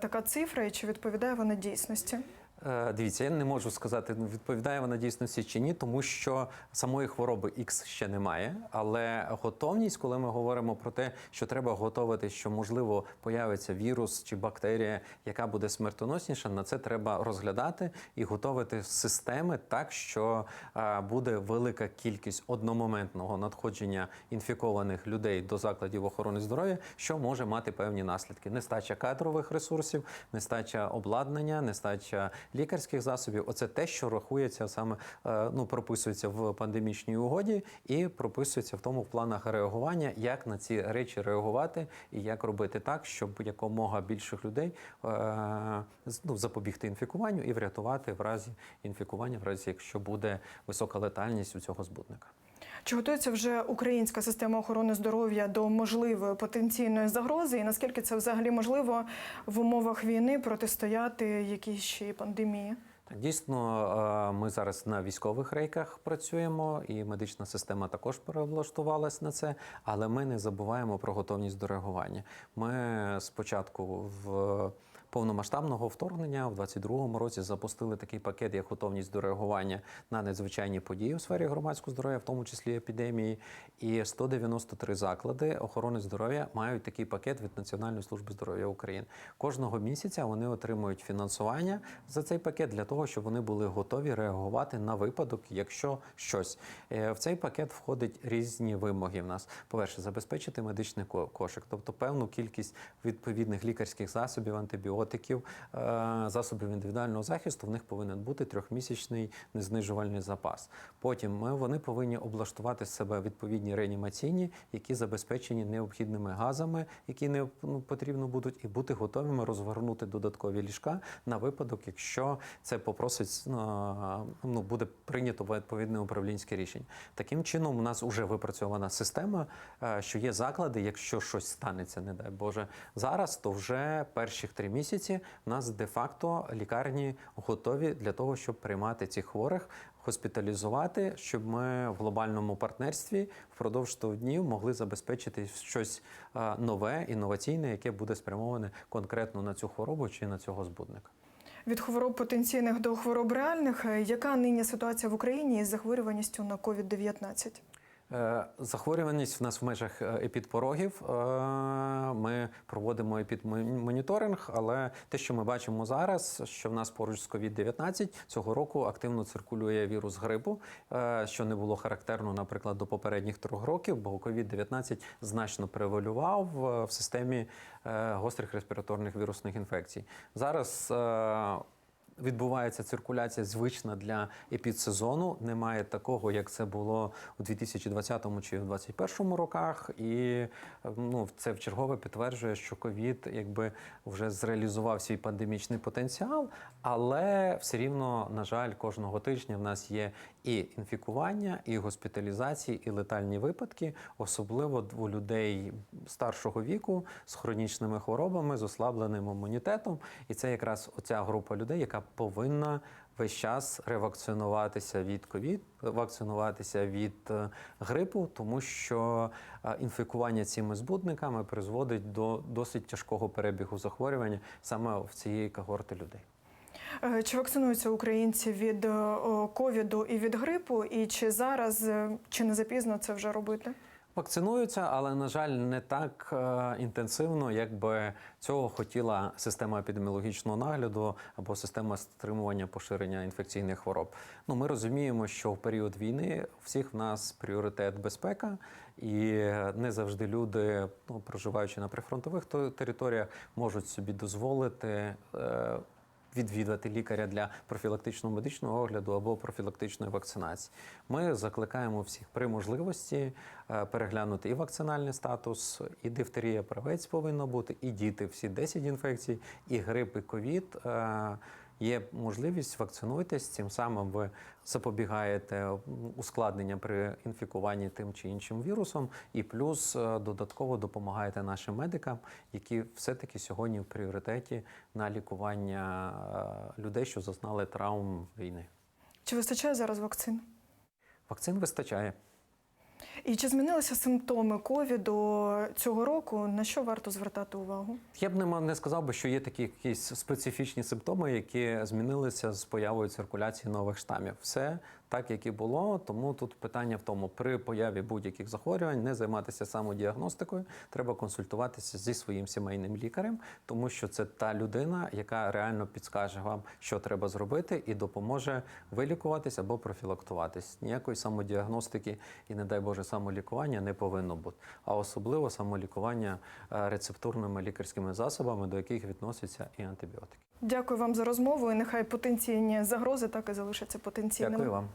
Така цифра і чи відповідає вона дійсності? Е, Дивіться, я не можу сказати, ну, відповідає вона дійсності чи ні, тому що самої хвороби X ще немає. Але готовність, коли ми говоримо про те, що треба готувати, що можливо появиться вірус чи бактерія, яка буде смертоносніша, на це треба розглядати і готувати системи так, що е, буде велика кількість одномоментного надходження інфікованих людей до закладів охорони здоров'я, що може мати певні наслідки: нестача кадрових ресурсів, нестача обладнання, нестача лікарських засобів. Оце те, що рахується саме е, ну прописується в пандемічній угоді, і прописується в тому в планах реагування, як на ці речі реагувати і як робити так, щоб якомога більших людей е, ну, запобігти інфікуванню і врятувати в разі інфікування, в разі якщо буде висока летальність у цього збудника. Чи готується вже українська система охорони здоров'я до можливої потенційної загрози? І наскільки це взагалі можливо в умовах війни протистояти якійсь ще пандемії? Так, дійсно, е, ми зараз на військових рейках працюємо, і медична система також переблаштувалась на це. Але ми не забуваємо про готовність до реагування. Ми спочатку в повномасштабного вторгнення в 22-му році запустили такий пакет, як готовність до реагування на надзвичайні події у сфері громадського здоров'я, в тому числі епідемії. І 193 заклади охорони здоров'я мають такий пакет від Національної служби здоров'я України. Кожного місяця вони отримують фінансування за цей пакет для того, щоб вони були готові реагувати на випадок, якщо щось. Е, В цей пакет входять різні вимоги. В нас, по-перше, забезпечити медичний ко- кошик, тобто певну кількість відповідних лікарських засобів, антибіотиків, е, засобів індивідуального захисту. В них повинен бути трьохмісячний незнижувальний запас. Потім ми, вони повинні облаштувати себе відповідні реанімаційні, які забезпечені необхідними газами, які не ну, потрібно будуть, і бути готовими розгорнути додаткові ліжка на випадок, якщо це попросить е, ну, буде прийнято відповідне управлінське рішення. Таким чином, у нас вже випрацьована система, е, що є заклади, якщо щось станеться, не дай Боже, зараз, то вже перших три місяці у нас де-факто лікарні готові для того, щоб приймати цих хворих, госпіталізувати, щоб ми в глобальному партнерстві впродовж 100 днів могли забезпечити щось е, нове, інноваційне, яке буде спрямоване конкретно на цю хворобу чи на цього збудника. Від хвороб потенційних до хвороб реальних, е, яка нині ситуація в Україні із захворюваністю на COVID-19? Е, Захворюваність в нас в межах е, епідпорогів. Е, Ми проводимо епідмоніторинг, але те, що ми бачимо зараз, що в нас поруч з COVID-19 цього року активно циркулює вірус грипу, що не було характерно, наприклад, до попередніх трьох років, бо COVID-19 значно превалював в системі гострих респіраторних вірусних інфекцій. Зараз Відбувається циркуляція звична для епідсезону. Немає такого, як це було у 2020 чи в 2021 роках. І е, ну, це в чергове підтверджує, що ковід якби вже зреалізував свій пандемічний потенціал, але все рівно, на жаль, кожного тижня в нас є і інфікування, і госпіталізації, і летальні випадки, особливо у людей старшого віку з хронічними хворобами, з ослабленим імунітетом. І це якраз оця група людей, яка повинна весь час ревакцинуватися від ковід, вакцинуватися від е, грипу, тому що е, інфікування цими збудниками призводить до досить тяжкого перебігу захворювання саме в цієї когорти людей. Е, Чи вакцинуються українці від ковіду і від грипу? І чи зараз, чи не запізно це вже робити? Вакцинуються, але на жаль, не так е, інтенсивно, як би цього хотіла система епідеміологічного нагляду або система стримування поширення інфекційних хвороб. Ну, ми розуміємо, що в період війни всіх в нас пріоритет безпека, і не завжди люди, ну проживаючи на прифронтових то- територіях, можуть собі дозволити. Е, відвідати лікаря для профілактичного медичного огляду або профілактичної вакцинації. Ми закликаємо всіх при можливості е, переглянути і вакцинальний статус, і дифтерія правець повинна бути, і діти всі 10 інфекцій, і грип, і ковід. Є можливість вакцинуйтесь, цим самим ви запобігаєте ускладнення при інфікуванні тим чи іншим вірусом, і плюс е, додатково допомагаєте нашим медикам, які все-таки сьогодні в пріоритеті на лікування е, людей, що зазнали травм війни. Чи вистачає зараз вакцин? Вакцин вистачає. І чи змінилися симптоми ковіду цього року? На що варто звертати увагу? Я б не, ма- не сказав би, що є такі якісь специфічні симптоми, які змінилися з появою циркуляції нових штамів. Все так, як і було. Тому тут питання в тому, при появі будь-яких захворювань не займатися самодіагностикою, треба консультуватися зі своїм сімейним лікарем, тому що це та людина, яка реально підскаже вам, що треба зробити, і допоможе вилікуватись або профілактуватись. Ніякої самодіагностики і, не дай Боже, самолікування не повинно бути. А особливо самолікування е, рецептурними лікарськими засобами, до яких відносяться і антибіотики. Дякую вам за розмову. І нехай потенційні загрози так і залишаться потенційними. Дякую вам.